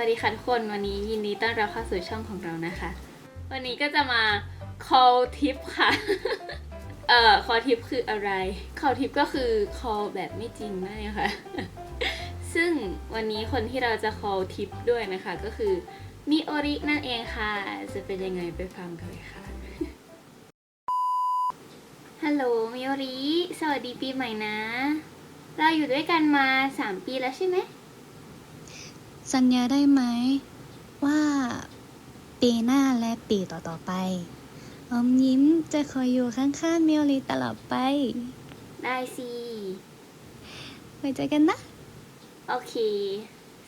วัสดีค่ะทุกคน วันนี้ยินดีต้อนรับเข้าสู่ช่องของเรานะคะ วันนี้ก็จะมา call tip ค่ะ เอ่อ call tip คืออะไร call tip ก็คือ call แบบไม่จริงนั่นเองค่ะ ซึ่งวันนี้คนที่เราจะ call tip ด้วยนะคะ ก็คือมิโอรินั่นเองค่ะ จะเป็นยังไงไปฟังกันเลยค่ะ ฮัลโหลมิโอริ สวัสดีปีใหม่นะ เราอยู่ด้วยกันมา 3 ปีแล้วใช่ไหม สัญญาได้ไหม ว่าปีหน้าและปีต่อๆไป อมยิ้มจะคอยอยู่ข้างๆมิโอริตลอดไป ได้สิไว้เจอกันนะ โอเค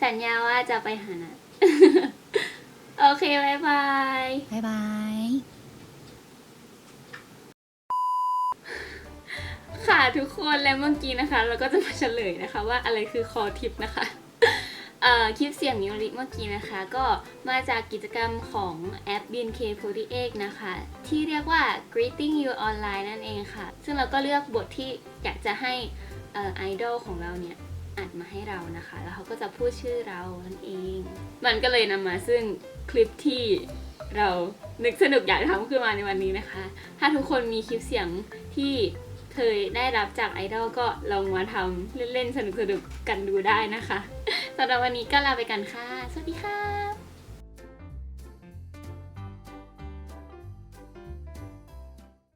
สัญญาว่าจะไปหานะ โอเคบายบาย บ๊ายบาย ค่ะทุกคนและเมื่อกี้นะคะ เราก็จะมาเฉลยนะคะ ว่าอะไรคือคอทิปนะคะเอ่อ คลิปเสียงมิวริเมื่อกี้นะคะ ก็มาจากกิจกรรมของแอป BNK48 นะคะ ที่เรียกว่า Greeting You Online นั่นเองค่ะ ซึ่งเราก็เลือกบทที่อยากจะให้อ่อไอดอลของเราเนี่ยอัดมาให้เรานะคะ แล้วเขาก็จะพูดชื่อเรานั่นเอง มันก็เลยนำมาซึ่งคลิปที่เรานึกสนุกอยากทำขึ้นมาในวันนี้นะคะ ถ้าทุกคนมีคลิปเสียงที่เคยได้รับจากไอดอลก็ลองมาทำเล่นๆสนุกๆกันดูได้นะคะ สำหรับวันนี้ก็ลาไปกันค่ะ สวัสดีค่ะ